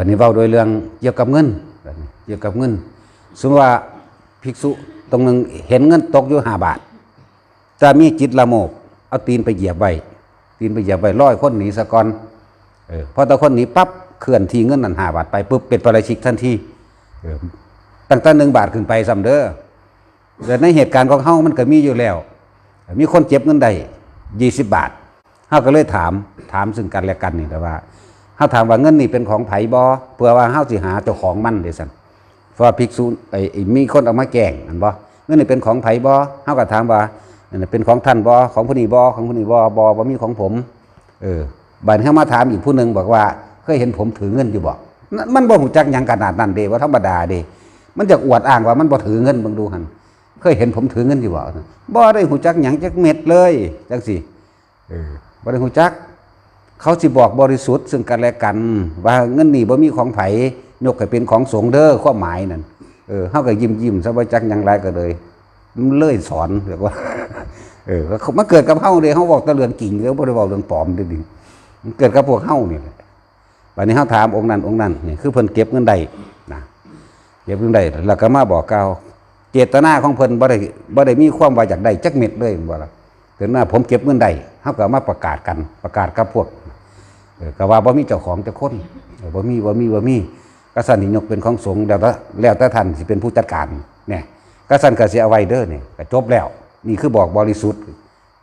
บัดนี้เว้าโดยเรื่องเกี่ยวกับเงินเกี่ยวกับเงิน สมมติว่าภิกษุตรงนึงเห็นเงินตกอยู่5บาทจะมีจิตละโมบเอาตีนไปเหยียบไว้ตีนไปเหยียบไว้ร้อยคนหนีซะก่อนเออพอตะคนหนีปั๊บเคลื่อนที่เงินนั้น5บาทไปปุ๊บเป็นปราชิกทันทีเออตั้งแต่หนึ่งบาทขึ้นไปซ้ำเด้อแต่ในเหตุการณ์ของเฮามันก็มีอยู่แล้ว มีคนเจ็บเงินได้ยี่สิบบาทเฮาก็เลยถามถามซึ่งกันและกันนี่แต่ว่า เฮาถามว่าเงินนี่เป็นของไผบ่เพื่อว่าเฮาสิหาเจ้าของมันเด้ซั่นเพราะภิกษุไอ้มีคนเอามาแกล้งอันบ่เงินนี่เป็นของไผบ่เฮาก็ถามว่าเป็นของท่านบ่ของผู้นี้บ่ของผู้นี้บ่บ่บ่มีของผม เออบัดนี้เฮามาถามอีกผู้หนึงบอกว่าเคยเห็นผมถือเงินอยู่บ่อมันบ่ฮู้จักหยังขนาดนั้นเด้ว่าธรรมดาเด้มันจะอวดอ้างว่ามันบ่ถือเงินเบิ่งดูหั่นเคยเห็นผมถือเงินอยู่บ่บ่ได้หูจักหยังจักเม็ดเลยจังสิเออบ่ได้หูจัก เขาสิบอกบริสุทธิ์ซึ่งกันและกัน ว่าเงินนี่บ่มีของไผยกให้เป็นของสงเด้อความหมายนั่นเออเฮาก็ยิ้มยิ้มๆซะบ่จักยังไรก็เลยมันเลยสอนเรียกว่า เออมาเกิดกับเฮาเด้เฮาบอกต่เรืองจริงแล้วบ่ได้เว้าเรื่องปลอมเด้ดิมันเกิดกับพวกเฮานี่แหละบัดนี้เฮาถามองค์นั้นองค์นั้นนี่คือเพิ่นเก็บเงินได้นะเก็บเงินได้แล้วก็มาบอกกล่าวเจตนาของเพิ่นบ่ได้บ่ได้มีความว่าอยากได้จักเม็ดเลยบ่ล่ะถึงว่าผมเก็บเงินได้เฮาก็มาประกาศกันประกาศกับพวก ก็ว่าบ่มีเจ้าของจักคนบ่มีบ่มีบ่มีกษัตริย์นี่ยกเป็นของสงฆ์แล้วแต่แล้วแต่ท่านสิเป็นผู้จัดการเนี่ยกษัตริย์ก็สิเอาไว้เด้อนี่ก็จบแล้ว นี่คือบอกบริสุทธิ์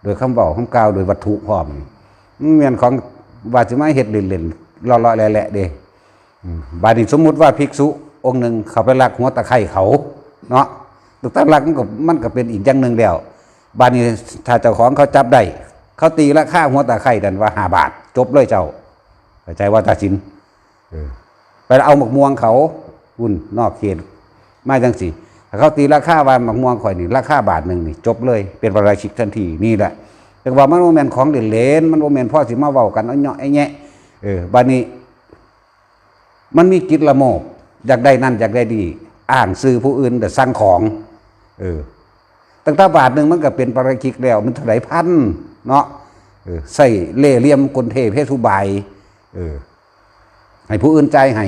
โดยคำเว้าคำกล่าวโดยวัตถุพร้อมนี่มันแม่นของว่าสิมาเฮ็ดเล่นๆลาะๆแหละๆเด้บาดนี้สมมุติว่าภิกษุองค์หนึ่งเขาไปลักหัวตะไคร่เขาเนาะตุกตาลักมันก็มันก็เป็นอีกอย่างหนึ่งแล้วบาดนี้ถ้าเจ้าของเขาจับได้เขาตีราคาหัวตะไคร่ดันว่าห้าบาท จบเลยเจ้า เข้าใจว่าตาสินไปเอาหมกม่วงเขาวุ่นนอกเขตมาจังสิถ้าเขาตีราคาว่าหมกม่วงข่อยนี่ราคาบาทหนึ่งนี่จบเลย เป็นปราชิกทันทีนี่แหละแต่ว่ามันโมเมนของเหลนมันโมเมนพ่อสิมาเว้ากันเอาเนาะไอ้แงะเออบาดนี้ มันมีจิตละโมบอยากได้นั่นอยากได้ดี อ่านซื้อผู้อื่นแต่สร้างของ เออตั้งแต่บาทหนึ่งมันก็เป็นปราคิกแล้ว มันเท่าไหร่พันเนาะใส่เล่ห์เหลี่ยมกลเทพเพศทุบาย เออ ให้ผู้อื่นใจให้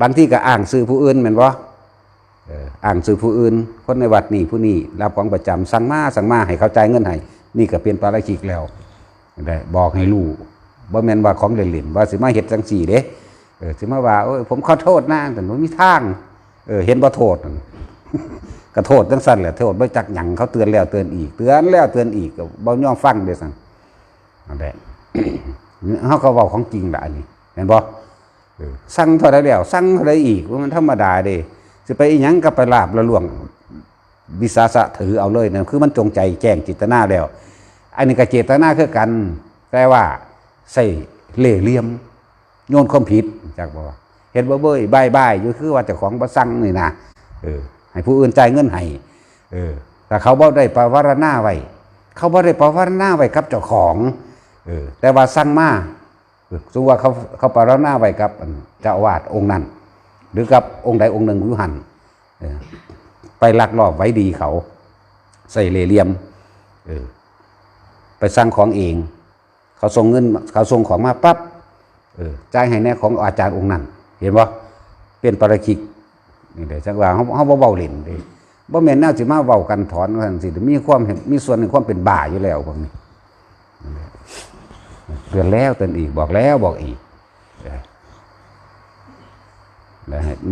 บางที่ก็อ่างซื้อผู้อื่นแม่นบ่เอออ่างซื้อผู้อื่น คนในวัดนี่ผู้นี้รับของประจำสั่งมาสั่งมาให้เข้าใจ่ายเงินให้นี่ก็เป็นปราคิกแล้วได้บอกให้รู้บ่แม่นว่าของเล่นๆว่าสิมาเฮ็ดจังซี่เด้เออสิมาว่าโอ้ยผมขอโทษนะแต่มันมีทาง เออ เห็นบ่โทษนั่นก็โทษจังซั่นแหละโทษบ่จักหยังเขาเตือนแล้วเตือนอีก เตือนแล้วเตือนอีกก็บ่ยอมฟังเด้ซั่นนั่นแหละ เฮาก็เว้าของจริงล่ะอันนี้เห็นบ่เอสั่งเท่าใดแล้ว สั่งเท่าใดอีกว่ามันธรรมดาเด้สิไปอีหยังก็ไปลาบละล่วงวิสาสะถือเอาเลยนะคือมันจงใจแจ้งจิตนาแล้ว อันนี้ก็เจตนาคือกัน แต่ว่าใส่เล่เหลี่ยม โยนความผิดจากบอกว่าเห็นบ่เบ้ยบายบายอยู่คือว่าเจ้าของบ่สั่งนี่นะเออ ให้ผู้อื่นจ่ายเงินให้เออแต่เขาบ่ได้ปราวารณาไว้เขาบ่ได้ปราวารณาไว้กับเจ้าของ เออแต่ว่าสั่งมาสมมติว่าเขาเขาปรารณาไว้กับเจ้าอาวาสองค์นั้น หรือกับองค์ใดองค์หนึ่งอยู่หันไปลักลอบไว้ดีเขา ใส่เหล่ห์เหลี่ยมไปสร้างของเอง เขาส่งเงิน เขาส่งของมาปั๊บจ่ายให้แน่ของอาจารย์องค์นั้น เห็นบ่เป็นปราคิกนี่เด้จังว่าเฮาเฮาเว้าเล่นเด้บ่แม่นแนวสิมาเว้ากันถอนกันสิมีความเห็นมีส่วนในความเป็นบ้าอยู่แล้วพวกนี้ เตือนแล้วเตือนอีกบอกแล้วบอกอีก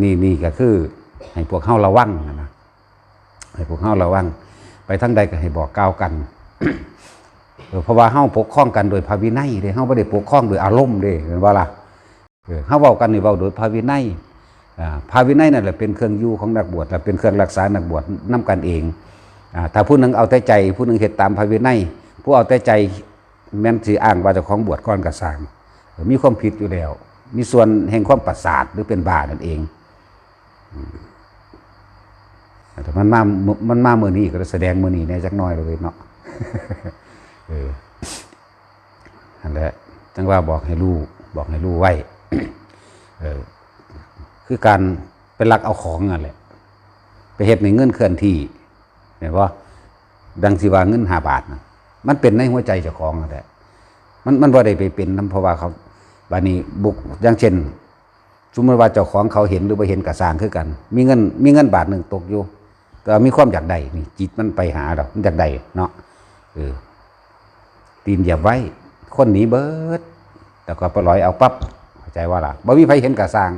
นี่นี่ก็คือ ให้พวกเฮาระวังนะนะให้พวกเฮาระวัง ไปทางใดก็ให้บอกกล่าวกันเพราะว่าเฮาปกครองกันโดยพระวินัยเด้เฮาบ่ได้ปกครองโดยอารมณ์เด้เห็นบ่ล่ะเออเฮาเว้ากันนี่เว้าโดยพระวินัยพระวินัยนั่นแหละเป็นเครื่องอยู่ของนักบวชและเป็นเครื่องรักษานักบวชนํกันเองถ้าผู้นึงเอาแต่ใจ ผู้นึงเฮ็ดตามพระวินัยผู้เอาแต่ใจ แม่นสิอ้างว่าเจ้าของบวชก่อนก็สร้างมีความผิดอยู่แล้ว มีส่วนแห่งความประสาทหรือเป็นบ้านั่นเองแต่มันมามันมาเมื้อนี้ก็แสดงเมื้อนี้แน่จักน่อยเลยเนาะเออนั่นแหละจังว่าบอกให้รู้บอกให้รู้ไว้เออคือการไปลักเอาของนั่นแหละ ไปเฮ็ดในเงินเคลื่อนที่เห็นว่าดังสิว่าเงินหาบาทนะ มันเป็นในหัวใจเจ้าของนั่นแหละมันมันบ่าได้ไปเป็นนํเพราะว่าเขาบานี้บุกอย่างเช่นสมมติว่าเจ้าของเขาเห็นหรือบ่เห็นกระสางคือกัน มีเงินมีเงินบาทหนึ่งตกอยู่ แต่มีความอยากได้นี่จิตมันไปหาดอกมันอยากได้เนาะเออตีนเหยียบไว้ คนหนีเบิด แต่ก็ปล่อยเอาปั๊บเข้าใจว่าล่ะบ่มีใครเห็นกระสาง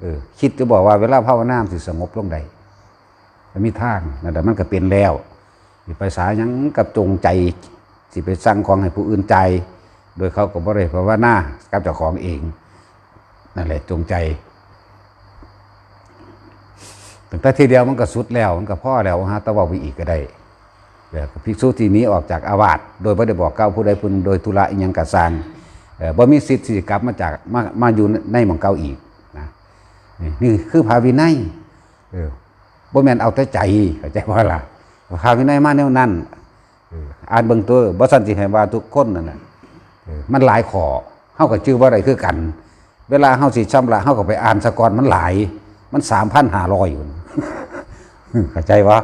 เออคิดจะบอกว่าเวลาภาวนาสิสงบลงได้มันมีทางนั่นแต่มันก็เป็นแล้ว ไปสาหยังกับจงใจ สิไปสั่งของให้ผู้อื่นใจ โดยเขาก็บ่ได้ภาวนากับเจ้าของเองนั่นแหละจงใจตั้งแต่ทีเดียวมันก็สุดแล้วมันก็พ่อแล้วฮะตะว่าไปอีกก็ได้เดี๋ยวภิกษุที่นี้ออกจากอาวาสโดยไม่ได้บอกเกล่าผู้ใดผู้หนึ่งโดยธุระอิหยังกระสร้างเอ่อบ่มีสิทธิ์ที่จะกลับมาจากมามาอยู่ในหมองเก่าอีกนะนี่นี่คือภาวินัยเออบ่แม่นเอาแต่ใจเข้าใจว่าล่ะ ภาวินัยมาแนวนั้นเอออ่านเบิ่งตัวบ่ซั่นสิให้ว่าทุกคนนั่นน่ะเออมันหลายขอเฮาก็ชื่อว่าอะไรคือกัน เวลาเฮาสิชำระเฮาก็ไปอ่านสะกอนมันหลาย มัน3,500อยู่เข้าใจวะ